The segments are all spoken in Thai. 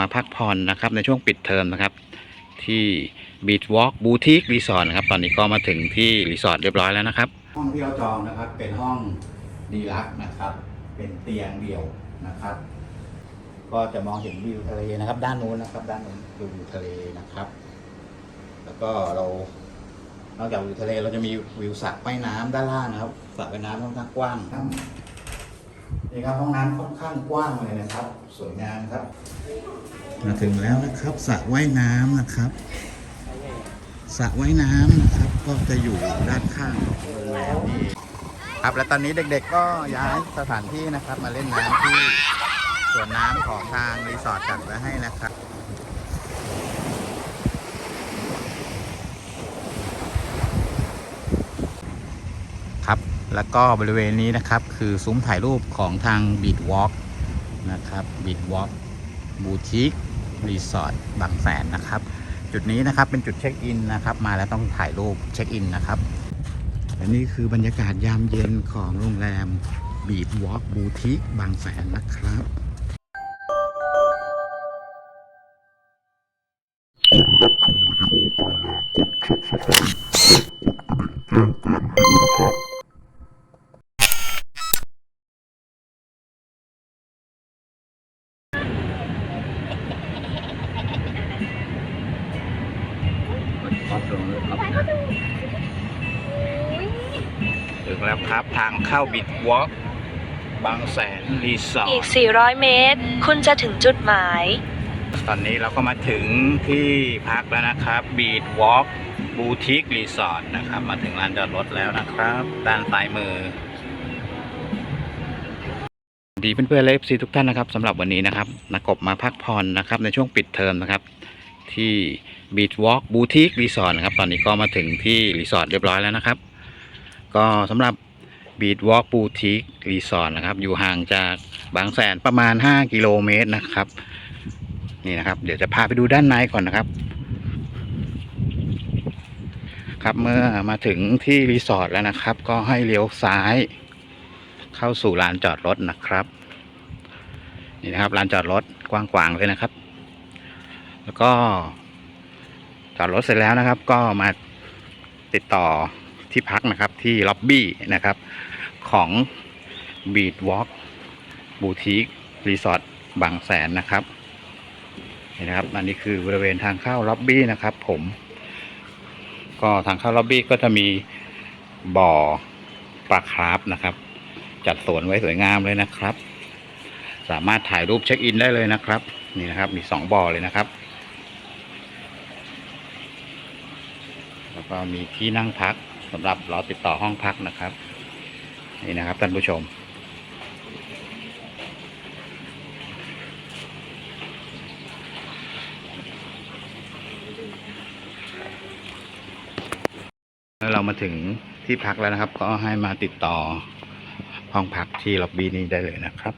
มาพักผ่อนนะครับในช่วงปิดเทอมนะครับ ที่ Beach Walk Boutique Resort นะครับ ตอนนี้ก็มาถึงที่รีสอร์ทเรียบร้อยแล้วนะครับ ห้องที่เราจองนะครับเป็นห้องดีลักนะครับ เป็นเตียงเดี่ยวนะครับ ก็จะมองเห็นวิวทะเลนะครับ ด้านนู้นนะครับ ด้านนู้นคือวิวทะเลนะครับ แล้วก็เรานอกจากวิวทะเลเราจะมีวิวสระว่ายน้ำด้านล่างนะครับสระว่ายน้ำค่อนข้างกว้างครับ นี่ครับห้องน้ำค่อนข้างกว้างเลยนะครับ สวยงามครับ มาถึงแล้วนะครับสระว่ายน้ำนะครับสระว่ายน้ำนะครับ ก็จะอยู่ด้านข้างของโรงแรมนี้ครับและตอนนี้เด็กๆก็ย้ายสถานที่นะครับ มาเล่นน้ำที่สวนน้ำของทางรีสอร์ทจัดไว้ให้นะครับ ครับ แล้วก็บริเวณนี้นะครับคือซุ้มถ่ายรูปของทาง Beach Walk นะครับ Beach Walk บูติกรีสอร์ทบางแสนนะครับ จุดนี้นะครับเป็นจุดเช็คอินนะครับ มาแล้วต้องถ่ายรูปเช็คอินนะครับและนี่คือบรรยากาศยามเย็นของโรงแรม Beach Walk บูติกบางแสนนะครับถึงแล้ว ครับ ทางเข้าบิดวอล์กบางแสนรีสออีกร์ท400 เมตร คุณจะถึงจุดหมาย ตอนนี้เราก็มาถึงที่พักแล้วนะครับบีดวอล์กบูติกรีสอร์ทนะครับ มาถึงลานจอดรถแล้วนะครับ ด้านซ้ายมือ ดีเพื่อนๆเลฟซีทุกท่านนะครับสำหรับวันนี้นะครับนักกบมาพักผ่อนนะครับ ในช่วงปิดเทอมนะครับ ที่ Beach Walk Boutique Resort นะครับ ตอนนี้ก็มาถึงที่รีสอร์ทเรียบร้อยแล้วนะครับ ก็สำหรับ Beach Walk Boutique Resort นะครับ อยู่ห่างจากบางแสนประมาณ 5 กิโลเมตรนะครับ นี่นะครับ เดี๋ยวจะพาไปดูด้านในก่อนนะครับ ครับเมื่อมาถึงที่รีสอร์ทแล้วนะครับ ก็ให้เลี้ยวซ้าย เข้าสู่ลานจอดรถนะครับ นี่นะครับลานจอดรถกว้างๆเลยนะครับ แล้วก็จอดรถเสร็จแล้วนะครับ ก็มาติดต่อ ที่พักนะครับที่ล็อบบี้นะครับของ Beach Walk Boutique Resort บางแสนนะครับนี่นะครับอันนี้คือบริเวณทางเข้าล็อบบี้นะครับ ผมก็ทางเข้าล็อบบี้ก็จะมีบ่อปลาคราฟนะครับ จัดสวนไว้สวยงามเลยนะครับ สามารถถ่ายรูปเช็คอินได้เลยนะครับ นี่นะครับมีสองบ่อเลยนะครับ แล้วก็มีที่นั่งพัก สำหรับเราติดต่อห้องพักนะครับ นี่นะครับท่านผู้ชมแล้วเรามาถึงที่พักแล้วนะครับ ก็ให้มาติดต่อห้องพักที่ล็อบบี้นี้ได้เลยนะครับ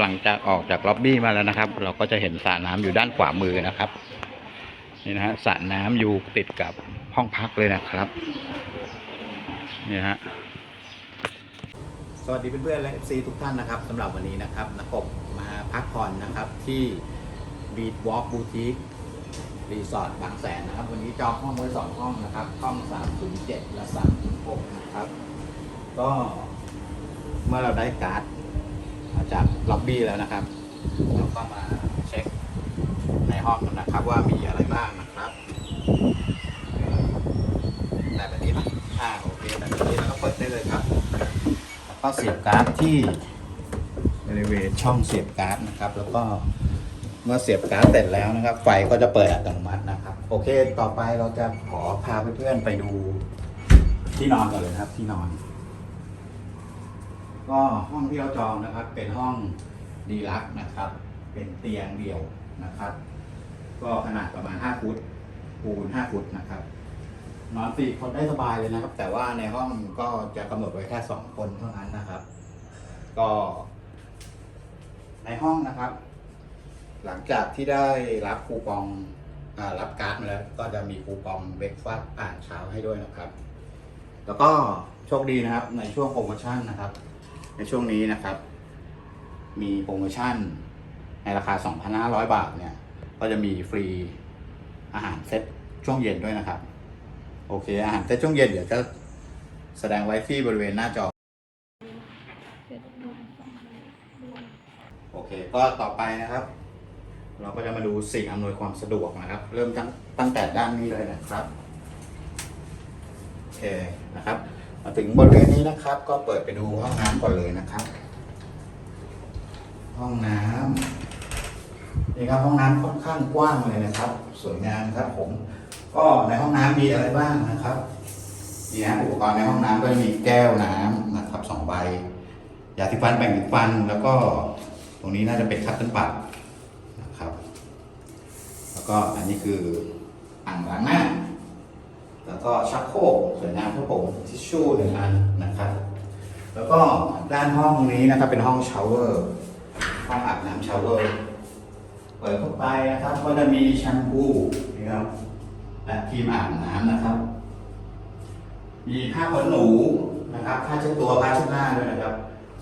หลังจาก ออกจากล็อบบี้มาแล้วนะครับ เราก็จะเห็นสระน้ำอยู่ด้านขวามือนะครับ นี่นะฮะสระน้ำอยู่ติดกับห้องพักเลยนะครับนี่ฮะสวัสดีเพื่อนๆและ FC ทุกท่านนะครับสำหรับวันนี้นะครับนักกบมาพักผ่อนนะครับที่ Beach Walk Boutique รีสอร์ทบางแสนนะครับ วันนี้จองห้องไว้สองห้องนะครับ ห้อง 307 และ 306 นะครับ ก็เมื่อเราได้การ์ด มาจากล็อบบี้แล้วนะครับเราก็มาเช็คในห้องกันนะครับว่ามีอะไรบ้างนะครับแต่แบบนี้นะอ่าโอเคแต่แบบนี้เราก็เปิดได้เลยครับแล้วก็เสียบการ์ดที่บริเวณช่องเสียบการ์ดนะครับ แล้วก็เมื่อเสียบการ์ดเสร็จแล้วนะครับ ไฟก็จะเปิดอัตโนมัตินะครับ โอเค ต่อไปเราจะขอพาเพื่อนๆไปดูที่นอนกันเลยนะครับที่นอน ก็ห้องที่เราจองนะครับ เป็นห้องดีลักนะครับ เป็นเตียงเดี่ยวนะครับ ก็ขนาดประมาณ 5 ฟุตปูน5ฟุตนะครับ นอนสี่คนได้สบายเลยนะครับ แต่ว่าในห้องก็จะกำหนดไว้แค่ 2 คนเท่านั้นนะครับ ก็ ในห้องนะครับ หลังจากที่ได้รับคูปองอรับการ์ดมาแล้ว ก็จะมีคูปองเบรกฟาสต์อ่านเช้าให้ด้วยนะครับ แล้วก็โชคดีนะครับในช่วงโปรโมชั่นนะครับ ในช่วงนี้นะครับ มีโปรโมชั่นในราคา 2,500 บาทเนี่ย ก็จะมีฟรีอาหารเซตช่วงเย็นด้วยนะครับ โอเค อาหารเซตช่วงเย็นเดี๋ยวจะแสดงไว้ที่บริเวณหน้าจอ โอเค ก็ต่อไปนะครับ เราก็จะมาดูสิ่งอำนวยความสะดวกนะครับ เริ่มตั้งตั้งแต่ด้านนี้เลยนะครับ โอเคนะครับ มาถึงบริเวณนี้นะครับ ก็เปิดไปดูห้องน้ำก่อนเลยนะครับ ห้องน้ำนี่ครับห้องน้ำค่อนข้างกว้างเลยนะครับ สวยงามครับ ผม ก็ในห้องน้ำมีอะไรบ้างนะครับนี่นะอุปกรณ์ในห้องน้ำก็มีแก้วน้ำนะครับสองใบยาสีฟันแบ่งสีฟันแล้วก็ตรงนี้น่าจะเป็นคัตเติ้ลบัตนะครับ แล้วก็อันนี้คืออ่างล้างหน้า แล้วก็ชักโครกสวยงามครับผมทิชชู่หนึ่งอันนะครับ แล้วก็ด้านห้องนี้นะครับเป็นห้องชาวเวอร์ห้องอาบน้ำชาวเวอร์เปิดเข้าไปนะครับก็จะมีแชมพูนะครับและครีมอาบน้ำนะครับ มีผ้าขนหนูนะครับผ้าเช็ดตัวผ้าเช็ดหน้าด้วยนะครับ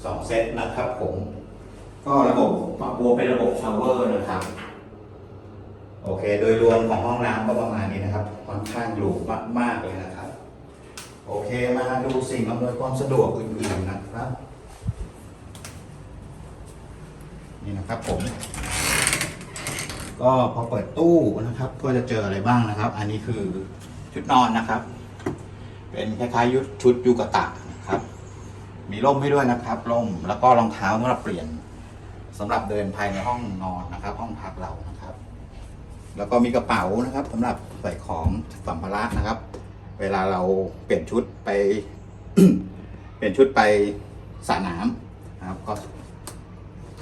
สองเซตนะครับผม ก็ระบบปรับตัวเป็นระบบชาวเวอร์นะครับ โอเค โดยรวมของห้องน้ำก็ประมาณนี้นะครับ ค่อนข้างหรูมากๆเลยนะครับ โอเค มาดูสิ่งอำนวยความสะดวกอื่นๆนะครับ นี่นะครับผม ก็พอเปิดตู้นะครับ ก็จะเจออะไรบ้างนะครับ อันนี้คือชุดนอนนะครับ เป็นคล้ายๆชุดยูกะตะนะครับ มีร่มให้ด้วยนะครับ ร่ม แล้วก็รองเท้าสำหรับเปลี่ยนสำหรับเดินภายในห้องนอนนะครับ ห้องพักเรา แล้วก็มีกระเป๋านะครับสำหรับใส่ของสัมภาระนะครับ เวลาเราเปลี่ยนชุดไป เปลี่ยนชุดไปสระน้ำนะครับ ก็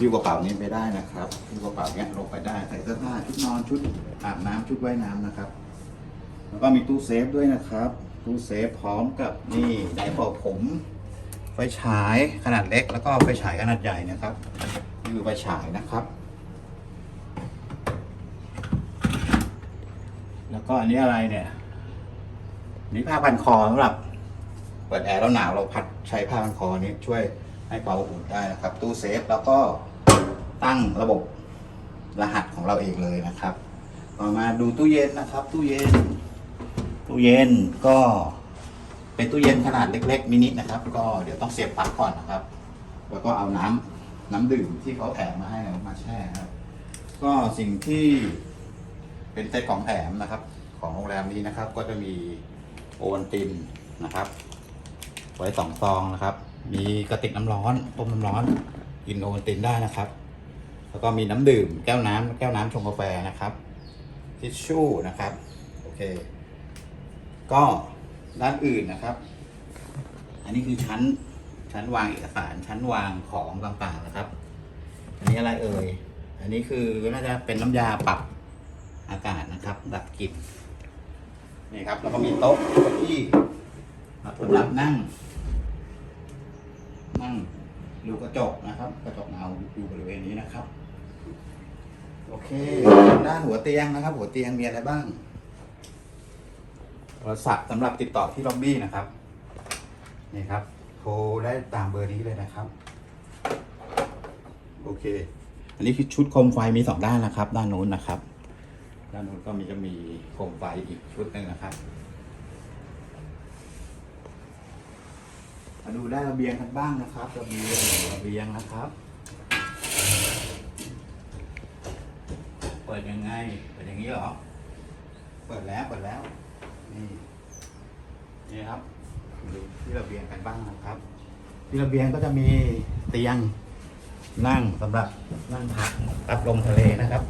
ยิวกระเป๋านี้ไปได้นะครับยิวกระเป๋าเนี้ยลงไปได้ใส่เสื้อผ้าชุดนอนชุดอาบน้ำชุดว่ายน้ำนะครับ แล้วก็มีตู้เซฟด้วยนะครับ ตู้เซฟพร้อมกับนี่ไดร์เป่าผมไฟฉายขนาดเล็ก แล้วก็ไฟฉายขนาดใหญ่นะครับนี่คือไฟฉายนะครับ แล้ว ก็อันนี้อะไรเนี่ยนี่ผ้าพันคอสำหรับ เปิดแอร์แล้วหนาวเราพัดใช้ผ้าพันคอนี้ช่วยให้ความอบอุ่นได้นะครับ ตู้เซฟแล้วก็ตั้งระบบรหัสของเราเองเลยนะครับ ต่อมาดูตู้เย็นนะครับ ตู้เย็น ตู้เย็นก็ เป็นตู้เย็นขนาดเล็ก ๆมินินะครับ ก็เดี๋ยวต้องเสียบปลั๊กก่อนนะครับ แล้วก็เอาน้ำน้ำดื่มที่เขาแถมมาให้มาแช่ครับ ก็สิ่งที่เป็นเซตของแถมนะครับ ของโรงแรมนี้นะครับ ก็จะมีโอวัลตินนะครับ ไว้สองซองนะครับ มีกระติกน้ำร้อนต้มน้ำร้อนกินโอวัลตินได้นะครับ แล้วก็มีน้ำดื่ม แก้วน้ำแก้วน้ำชงกาแฟนะครับทิชชู่นะครับโอเค ก็ด้านอื่นนะครับ อันนี้คือชั้นชั้นวางเอกสารชั้นวางของต่างๆนะครับ อันนี้อะไรเอ่ย อันนี้คือน่าจะเป็นน้ำยาปรับอากาศนะครับ ดับกลิ่น นี่ครับแล้วก็มีโต๊ะเก้าอี้สำหรับนั่ง นั่งดูกระจกนะครับ กระจกเงาอยู่บริเวณนี้นะครับ โอเค ด้านหัวเตียงนะครับ หัวเตียงมีอะไรบ้างโทรศัพท์สำหรับติดต่อที่ล็อบบี้นะครับนี่ครับ โทรได้ตามเบอร์นี้เลยนะครับ โอเค อันนี้คือชุดโคมไฟมีสองด้านนะครับ ด้านโน้นนะครับ ด้านนู้นก็มีจะมีโคมไฟอีกชุดหนึ่งนะครับมาดูด้านระเบียงกันบ้างนะครับระเบียงระเบียงนะครับ เปิดยังไงเปิดอย่างนี้เหรอ เปิดแล้วเปิดแล้วนี่นี่ครับมาดูที่ระเบียงกันบ้างนะครับ ที่ระเบียงก็จะมีเตียงนั่งสำหรับนั่งพักรับลมทะเลนะครับ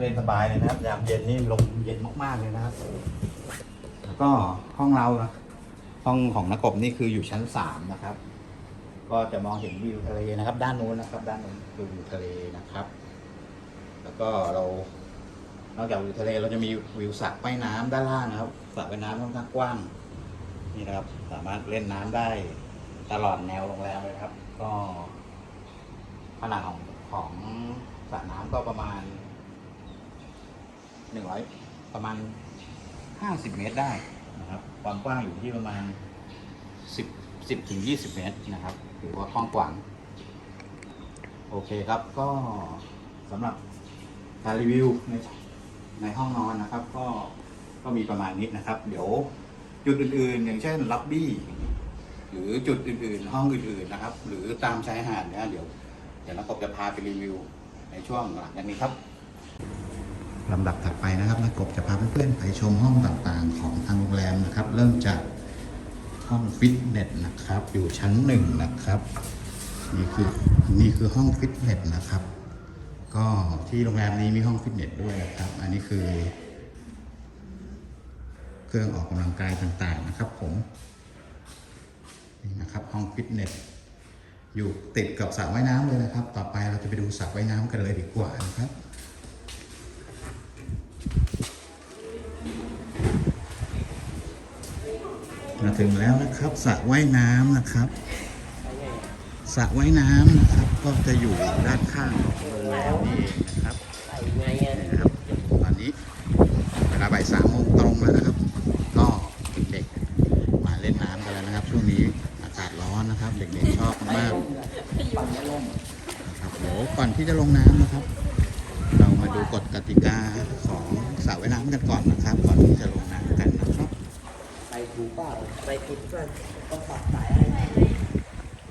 เล่นสบายเลยนะครับ ยามเย็นนี่ลมเย็นมากๆเลยนะครับ แล้วก็ห้องเรานะห้องของนักกบนี่คืออยู่ชั้นสามนะครับ ก็จะมองเห็นวิวทะเลนะครับ ด้านนู้นนะครับ ด้านนู้นคือวิวทะเลนะครับ แล้วก็เรา นอกจากวิวทะเลเราจะมีวิวสระว่ายน้ำด้านล่างนะครับสระว่ายน้ำค่อนข้างกว้างนี่นะครับ สามารถเล่นน้ำได้ตลอดแนวโรงแรมเลยครับ ก็ขนาดของของสระน้ำก็ประมาณ หนึ่งร้อยประมาณห้าสิบเมตรได้นะครับ ความกว้างอยู่ที่ประมาณสิบสิบถึงยี่สิบเมตรนะครับถือว่าห้องกว้างโอเคครับก็สำหรับการรีวิวในในห้องนอนนะครับ ก็ก็มีประมาณนี้นะครับ เดี๋ยวจุดอื่นๆ อย่างเช่นล็อบบี้หรือจุดอื่นๆ ห้องอื่นๆนะครับ หรือตามชายหาดเนี่ยเดี๋ยวเดี๋ยวนักกบจะพาไปรีวิวในช่วงหลังจากนี้ครับ ลำดับถัดไปนะครับนักกบจะพาเพื่อนๆไปชมห้องต่างๆ ของทางโรงแรมนะครับ เริ่มจากห้องฟิตเนสนะครับ อยู่ชั้นหนึ่งนะครับนี่คือนี่คือห้องฟิตเนสนะครับ ก็ที่โรงแรมนี้มีห้องฟิตเนสด้วยนะครับ อันนี้คือ เครื่องออกกำลังกายต่างๆนะครับ ผมนี่นะครับห้องฟิตเนสอยู่ติดกับสระว่ายน้ำเลยนะครับ ต่อไปเราจะไปดูสระว่ายน้ำกันเลยดีกว่านะครับ มาถึงแล้วนะครับสระว่ายน้ำนะครับสระว่ายน้ำนะครับ ก็จะอยู่ด้านข้างของโรงแรมนี่นะครับนะครับตอนนี้เวลาบ่ายสามโมงตรงแล้วนะครับ ก็เด็กๆมาเล่นน้ำกันแล้วนะครับ ช่วงนี้อากาศร้อนนะครับ เด็กๆชอบมากนะครับเดี๋ยวก่อนที่จะลงน้ำนะครับ เรามาดูกฎกติกาของสระว่ายน้ำกันก่อนนะครับ ก่อนที่จะลงน้ำกันนะครับ ไปถูกเปล่าไปผิดก็ต้องปรับสายอะไร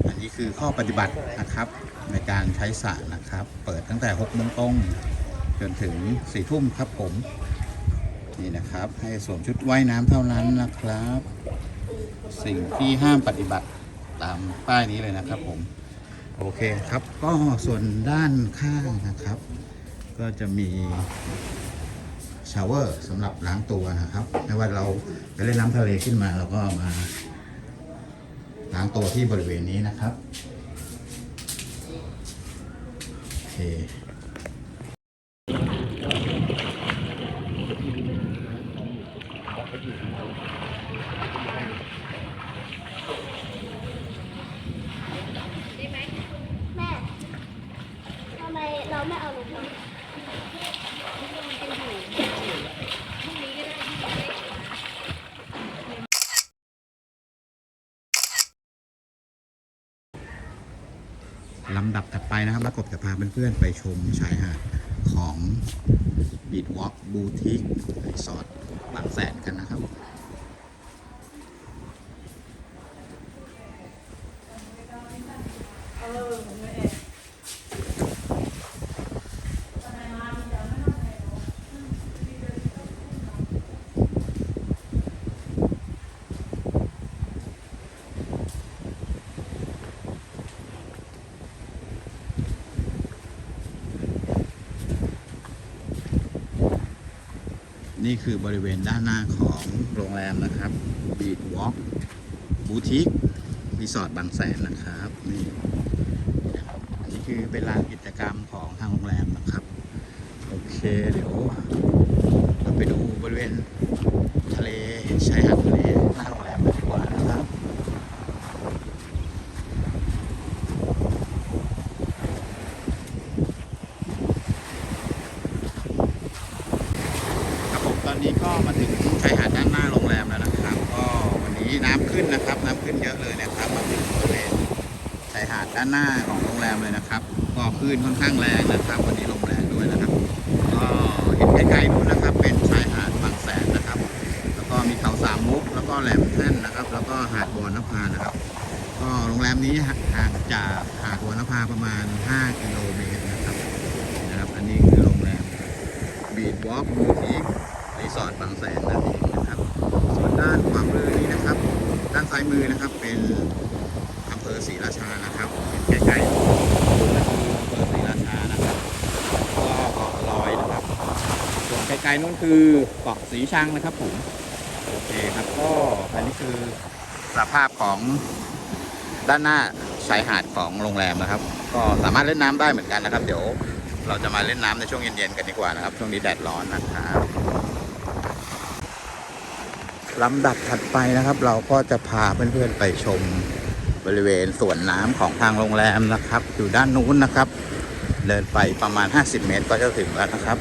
อันนี้คือ ข้อปฏิบัตินะครับ ในการใช้สระนะครับ เปิดตั้งแต่6โมงตรงจนถึง4ทุ่มครับผม นี่นะครับ ให้สวมชุดว่ายน้ำเท่านั้นนะครับ สิ่งที่ห้ามปฏิบัติตามป้ายนี้เลยนะครับผม โอเคครับ ก็ส่วนด้านข้างนะครับ ก็จะมีชาวเวอร์สำหรับล้างตัวนะครับ ไม่ว่าเราไปเล่นน้ำทะเลขึ้นมาเราก็มา ล้างตัวที่บริเวณนี้นะครับโอเค แม่ ทำไมเราไม่เอาลงมา ลำดับถัดไปนะครับมากกบจะพาเพื่อนๆไปชมชายหาดของ Beach Walk Boutique Resort บางแสนกันนะครับ นี่ คือบริเวณด้านหน้าของโรงแรมนะครับ Beach Walk Boutique รีสอร์ทบางแสนนะครับนี่อันนี้คือเป็นลานกิจกรรมของทางโรงแรมนะครับ โอเคเดี๋ยวเราไปดูบริเวณทะเลชายหาดทะเลหน้าโรงแรมกันดีกว่านะครับ ครับผมตอนนี้ก็มาถึงชายหาดด้านหน้าโรงแรมแล้วนะครับ ก็วันนี้น้ำขึ้นนะครับ น้ำขึ้นเยอะเลยนะครับมาถึงบริเวณชายหาดด้านหน้าของโรงแรมเลยนะครับ ก็ค ลื่นค่อนข้างแรงนะครับวันนี้ลมแรงด้วยนะครับก็เห็นไกลๆนู้นนะครับ เป็นชายหาดบางแสนนะครับ แล้วก็มีเขาสามมุกแล้วก็แหลมแท่นนะครับ แล้วก็หาดบอนนภานะครับ ก็โรงแรมนี้ห่างจากหาดบอนนภาประมาณ 5 กิโลเมตรนะครับนะครับ อันนี้คือโรงแรมบีดวอล์กบูทีรีสอร์ทบางแสนนั่นเองนะครับส่วนด้านขวามือนี้นะครับ ด้านซ้ายมือนะครับเป็นอำเภอศรีราชานะครับใกล้ๆอำเภอศรีราชานะครับ ก็เกาะลอยนะครับ ส่วนไกลๆนู้นคือเกาะสีชังนะครับผมโอเคครับก็อันนี้คือสภาพของด้านหน้าชายหาดของโรงแรมนะครับ ก็สามารถเล่นน้ำได้เหมือนกันนะครับ เดี๋ยวเราจะมาเล่นน้ำในช่วงเย็นๆกันดีกว่านะครับ ช่วงนี้แดดร้อนนะครับลำดับถัดไปนะครับ เราก็จะพาเพื่อนๆไปชมบริเวณสวนน้ำของทางโรงแรมนะครับ อยู่ด้านนู้นนะครับ เดินไปประมาณ 50 เมตรก็จะถึงแล้วนะครับ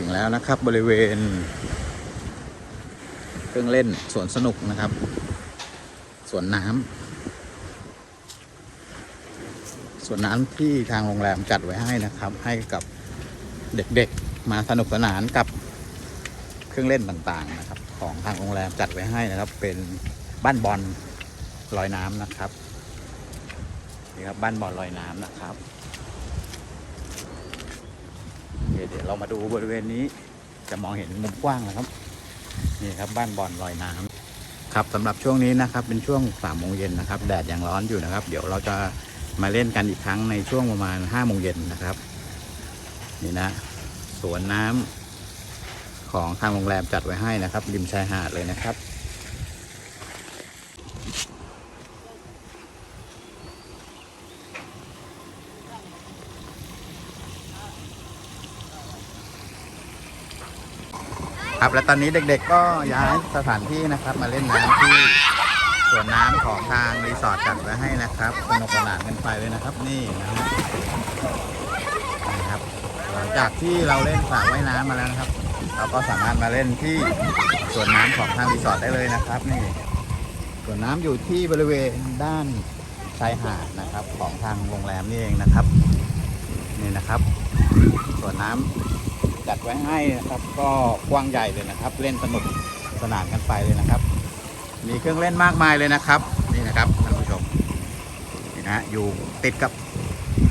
ถึงแล้วนะครับบริเวณ เครื่องเล่นสวนสนุกนะครับสวนน้ำสวนน้ำที่ทางโรงแรมจัดไว้ให้นะครับ ให้กับเด็กๆมาสนุกสนานกับเครื่องเล่นต่างๆนะครับ ของทางโรงแรมจัดไว้ให้นะครับ เป็นบ้านบอลลอยน้ำนะครับนี่ครับบ้านบอลลอยน้ำนะครับ โอ เดี๋ยวเรามาดูบริเวณนี้ จะมองเห็นมุมกว้างนะครับ นี่ครับบ้านบอลลอยน้ำครับสำหรับช่วงนี้นะครับ เป็นช่วงสามโมงเย็นนะครับ แดดยังร้อนอยู่นะครับ เดี๋ยวเราจะมาเล่นกันอีกครั้งในช่วงประมาณห้าโมงเย็นนะครับ นี่นะ สวนน้ำของทางโรงแรมจัดไว้ให้นะครับริมชายหาดเลยนะครับ ครับและตอนนี้เด็กๆก็ย้ายสถานที่นะครับ มาเล่นน้ำที่สวนน้ำของทางรีสอร์ทจัดไว้ให้นะครับสนุกสนานกันไปเลยนะครับ นี่นะครับนี่ครับ หลังจากที่เราเล่นสระว่ายน้ำมาแล้วนะครับ เราก็สามารถมาเล่นที่สวนน้ำของทางรีสอร์ทได้เลยนะครับนี่สวนน้ำอยู่ที่บริเวณด้านชายหาดนะครับ ของทางโรงแรมนี่เองนะครับ นี่นะครับสวนน้ำ จัดไว้ให้นะครับ ก็กว้างใหญ่เลยนะครับ เล่นสนุกสนานกันไปเลยนะครับ มีเครื่องเล่นมากมายเลยนะครับ นี่นะครับท่านผู้ชมนี่นะอยู่ติดกับ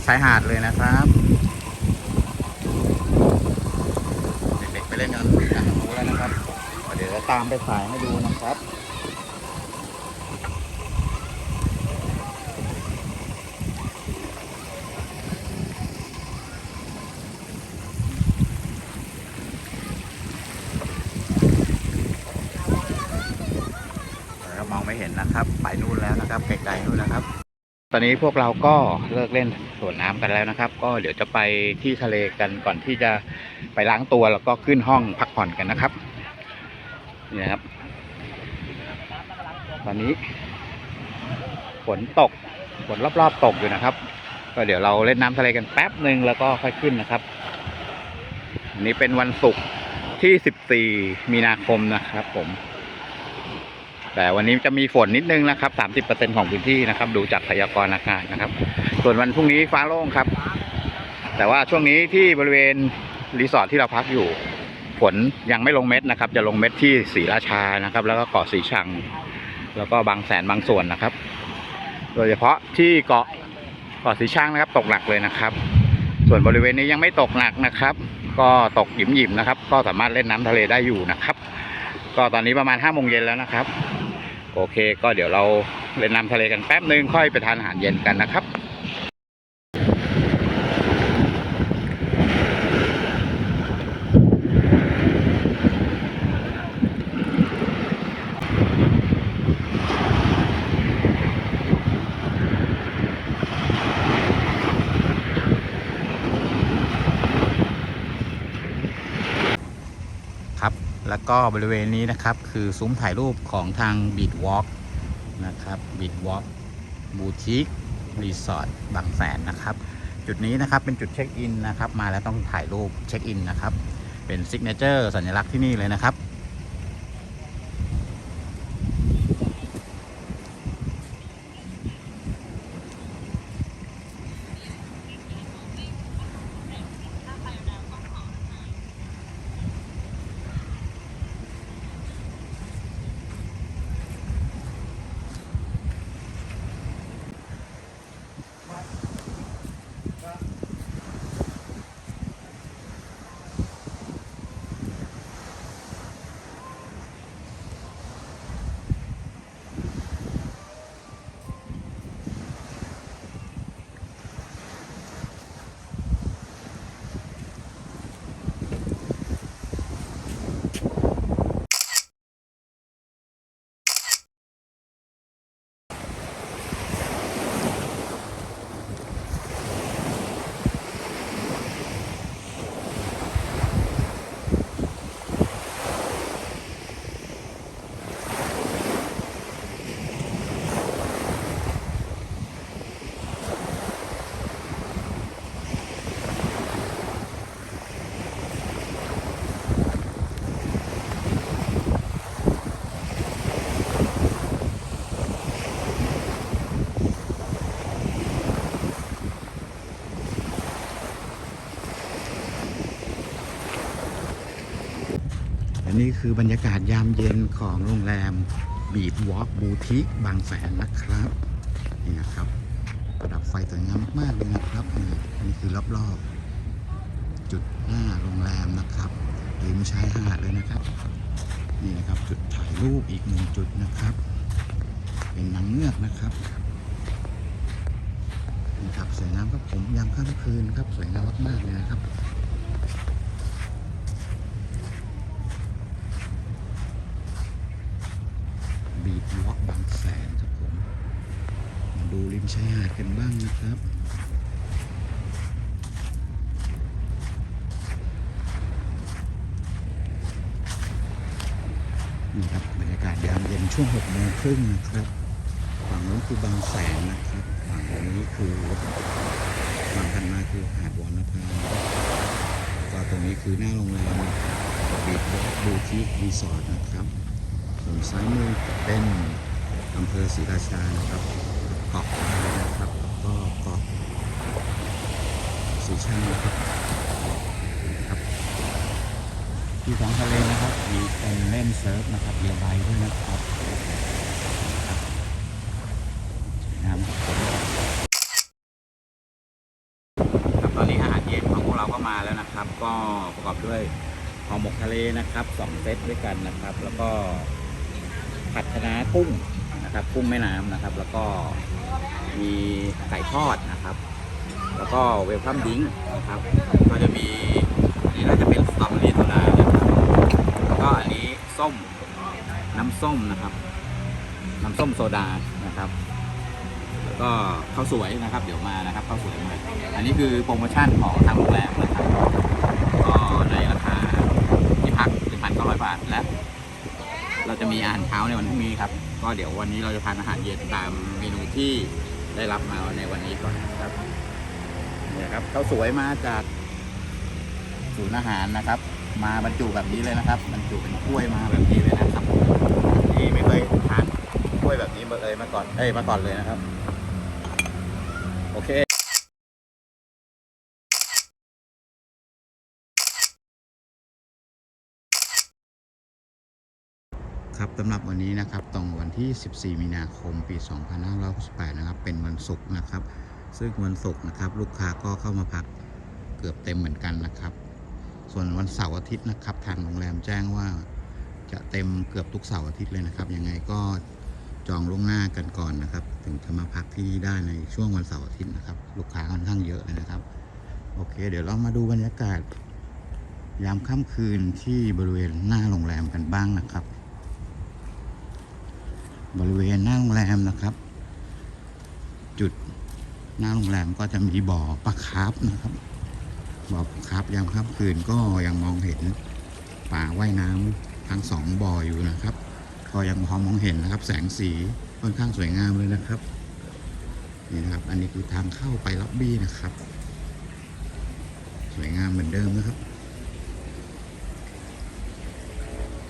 ชายหาดเลยนะครับเด็กๆไปเล่นกันกันตรงนู้นแล้วนะครับเดี๋ยวจะตามไปถ่ายให้ดูนะครับ เรามองไม่เห็นนะครับ ไปนู่นแล้วนะครับไกลๆนู่นนะครับ ต อนนี้พวกเราก็เลิกเล่นสวนน้ำกันแล้วนะครับ ก็เดี๋ยวจะไปที่ทะเลกันก่อนที่จะไปล้างตัวแล้วก็ขึ้นห้องพักผ่อนกันนะครับนี่นะครับ ตอนนี้ฝนตกฝนรอบๆตกอยู่นะครับ ก็เดี๋ยวเราเล่นน้ำทะเลกันแป๊บหนึ่งแล้วก็ค่อยขึ้นนะครับอันนี้เป็นวันศุกร์ที่ 14 มีนาคมนะครับผม แต่วันนี้จะมีฝนนิดนึงนะครับ 30%ของพื้นที่นะครับ ดูจากพยากรณ์อากาศนะครับ ส่วนวันพรุ่งนี้ฟ้าโล่งครับ แต่ว่าช่วงนี้ที่บริเวณรีสอร์ทที่เราพักอยู่ ฝนยังไม่ลงเม็ดนะครับ จะลงเม็ดที่ศรีราชานะครับ แล้วก็เกาะสีชัง แล้วก็บางแสนบางส่วนนะครับ โดยเฉพาะที่เกาะเกาะสีชังนะครับ ตกหนักเลยนะครับ ส่วนบริเวณนี้ยังไม่ตกหนักนะครับ ก็ตกหยิมๆนะครับ ก็สามารถเล่นน้ำทะเลได้อยู่นะครับ ก็ตอนนี้ประมาณ5้าโมงเย็นแล้วนะครับ โอเค ก็เดี๋ยวเราเล่นน้ำทะเลกันแป๊บนึงค่อยไปทานอาหารเย็นกันนะครับ แล้วก็บริเวณนี้นะครับคือซุ้มถ่ายรูปของทางบีดวอล์กนะครับ Beat Walk Boutique Resort บางแสนนะครับ จุดนี้นะครับเป็นจุดเช็คอินนะครับ มาแล้วต้องถ่ายรูปเช็คอินนะครับ เป็นซิกเนเจอร์สัญลักษณ์ที่นี่เลยนะครับ คือบรรยากาศยามเย็นของโรงแรมบีทวอล์กบูติกบางแสนนะครับ นี่นะครับ ประดับไฟสวยงามมากเลยนะครับ นี่นี่คือรอบๆ จุดหน้าโรงแรมนะครับริมชายหาดเลยนะครับ นี่นะครับจุดถ่ายรูปอีกหนึ่งจุดนะครับ เป็นนางเงือกนะครับนี่ครับสวยงามครับผมยามค่ำคืนครับสวยงามมากๆเลยนะครับ บีทวอกบางแสนครับผม มาดูริมชายหาดกันบ้างนะครับนี่ครับบรรยากาศยามเย็นช่วง6โมงครึ่งนะครับฝั่งนู้นคือบางแสนนะครับฝั่งนี้คือฝั่งถัดมาคือหาดวอนนภาก็ตรงนี้คือหน้าโรงแรมบีทวอกบูทีรีสอร์ทนะครับ ส่วนซ้ายมือเป็นอำเภอศรีราชานะครับเกาะนะครับก็เกาะสีชังนะครับครับที่ท้องทะเลนะครับมีคนเล่นเซิร์ฟนะครับเรือใบด้วยนะครับน้ำครับผมครับตอนนี้อาหารเย็นของพวกเราก็มาแล้วนะครับ ก็ประกอบด้วยห่อหมกทะเลนะครับสองเซตด้วยกันนะครับ แล้วก็ ผัดคะน้ากุ้งนะครับกุ้งแม่น้ำนะครับ แล้วก็มีไก่ทอดนะครับ แล้วก็เวลคัมดิ้งนะครับ ก็จะมีอันนี้น่าจะเป็นสตรอเบอรี่โซดานะครับแล้วก็อันนี้ส้มน้ำส้มนะครับ น้ำส้มโซดานะครับ แล้วก็ข้าวสวยนะครับ เดี๋ยวมานะครับข้าวสวยมาอันนี้คือโปรโมชั่นของทางโรงแรมนะครับก็ในราคาที่พัก1,900บาทและ เราจะมีอาหารเช้าในวันพรุ่งนี้ครับ ก็เดี๋ยววันนี้เราจะทานอาหารเย็นตามเมนูที่ได้รับมาในวันนี้ก่อนนะครับเนี่ยครับข้าวสวยมาจากศูนย์อาหารนะครับ มาบรรจุแบบนี้เลยนะครับบรรจุเป็นกล้วยมาแบบนี้เลยนะครับนี่ไม่เคยทานกล้วยแบบนี้มาเลยมาก่อนเอ้ยมาก่อนเลยนะครับ โอเค ครับสำหรับวันนี้นะครับตรงวันที่ 14 มีนาคม ปี 2568 นะครับ เป็นวันศุกร์นะครับ ซึ่งวันศุกร์นะครับ ลูกค้าก็เข้ามาพักเกือบเต็มเหมือนกันนะครับ ส่วนวันเสาร์อาทิตย์นะครับ ทางโรงแรมแจ้งว่าจะเต็มเกือบทุกเสาร์อาทิตย์เลยนะครับ ยังไงก็จองล่วงหน้ากันก่อนนะครับ ถึงจะมาพักที่นี่ได้ในช่วงวันเสาร์อาทิตย์นะครับ ลูกค้าค่อนข้างเยอะเลยนะครับ โอเค เดี๋ยวเรามาดูบรรยากาศ ยามค่ำคืนที่บริเวณหน้าโรงแรมกันบ้างนะครับ บริเวณหน้าโรงแรมนะครับ จุดหน้าโรงแรมก็จะมีบ่อปลาคาร์ฟนะครับ บ่อปลาคาร์ฟยามค่ำคืนก็ยังมองเห็นป่าว่ายน้ำทั้งสองบ่ออยู่นะครับ ก็ยังพอมองเห็นนะครับ แสงสีค่อนข้างสวยงามเลยนะครับนี่นะครับ อันนี้คือทางเข้าไปล็อบบี้นะครับ สวยงามเหมือนเดิมนะครับ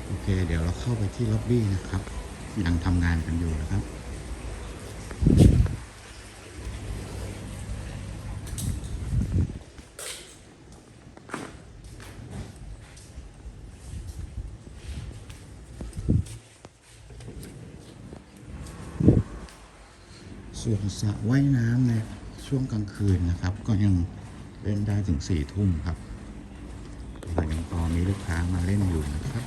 โอเค เดี๋ยวเราเข้าไปที่ล็อบบี้นะครับ ยังทำงานกันอยู่นะครับ ส่วนสระว่ายน้ำในช่วงกลางคืนนะครับ ก็ยังเล่นได้ถึงสี่ทุ่มครับยังพอมีลูกค้ามาเล่นอยู่นะครับ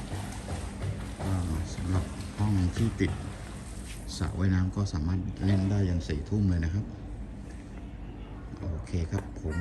สำหรับ ห้องที่ติดสระว่ายน้ำก็สามารถเล่นได้ยันสี่ทุ่มเลยนะครับ โอเคครับผม